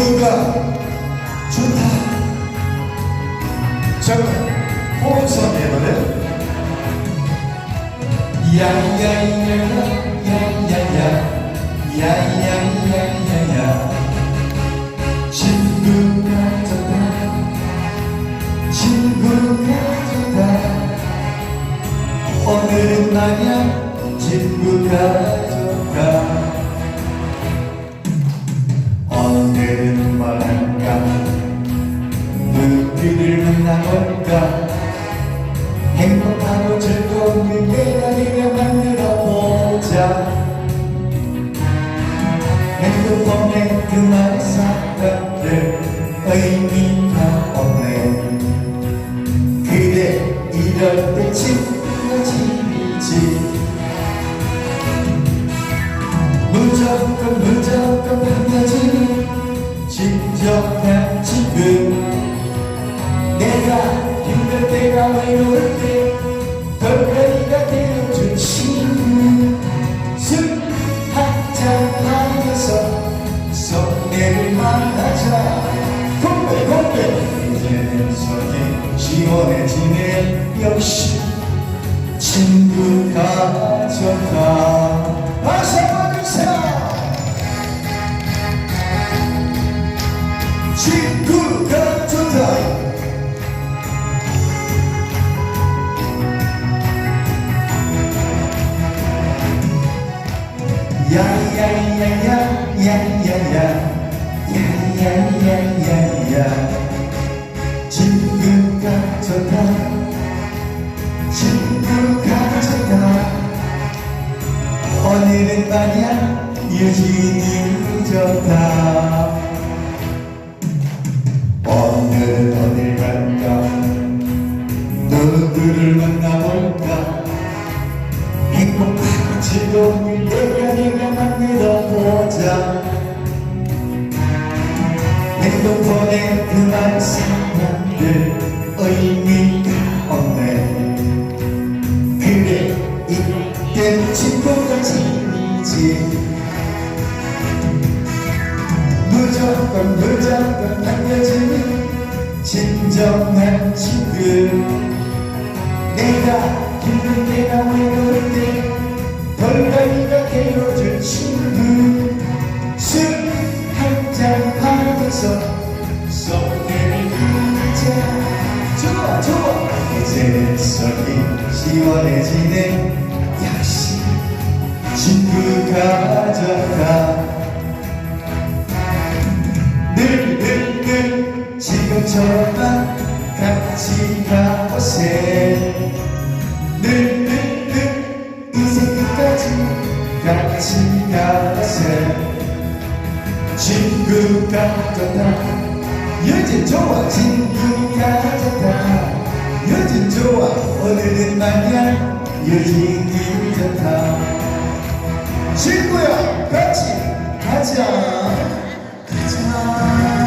친구가 좋다. 잠깐 호흡성 해보래 야야야야 야야야 야야야야야. 친구가 좋다. 친구가 좋다. 오늘은 말야 친구가 좋다 말할까? 누구를 만나볼까? 행복하고 즐거운 내가 내가 만들어 보자. 핸드폰에 그만 사람들 의미가 없네. 그래 이럴 때 친구가 집이지 무조건 무조건 반겨주 는 진정한 지금. 내가 힘들 때가 외로울 때 덜거리가 되어준 친구 술 한잔 하면서 속내를 말하자. 공배 공배 이제는 속이 시원해지네. 역시 친구가 친구 같은 날 야야야야야야야. 야야야야야. 친구 같은 날 친구 같은 날 오늘은 말야 유진이 누구를 만나볼까? 일 내가 내가 만들어 보자. 핸드폰에 그만 사람들 의미가 없네. 그래 이때는 친구가 지이지? 무조건 무조건 남겨주는 진정한 친구 내가 힘들 때가 외로울 때 덜거리가 되어줄 친구 술 한잔 하면서 속내를 하자. 좋아 좋아 이제는 속이 시원해지네. 역시 친구가 좋다 늘늘늘 지금처럼만 같이 가보세 늘늘 늘 인생 끝까지 같이 가보세. 친구가 좋다. 요즘 좋아 친구가 좋다. 요즘 좋아 오늘은 말이야. 요즘이 좋다. 친구야 같이 가자. 가자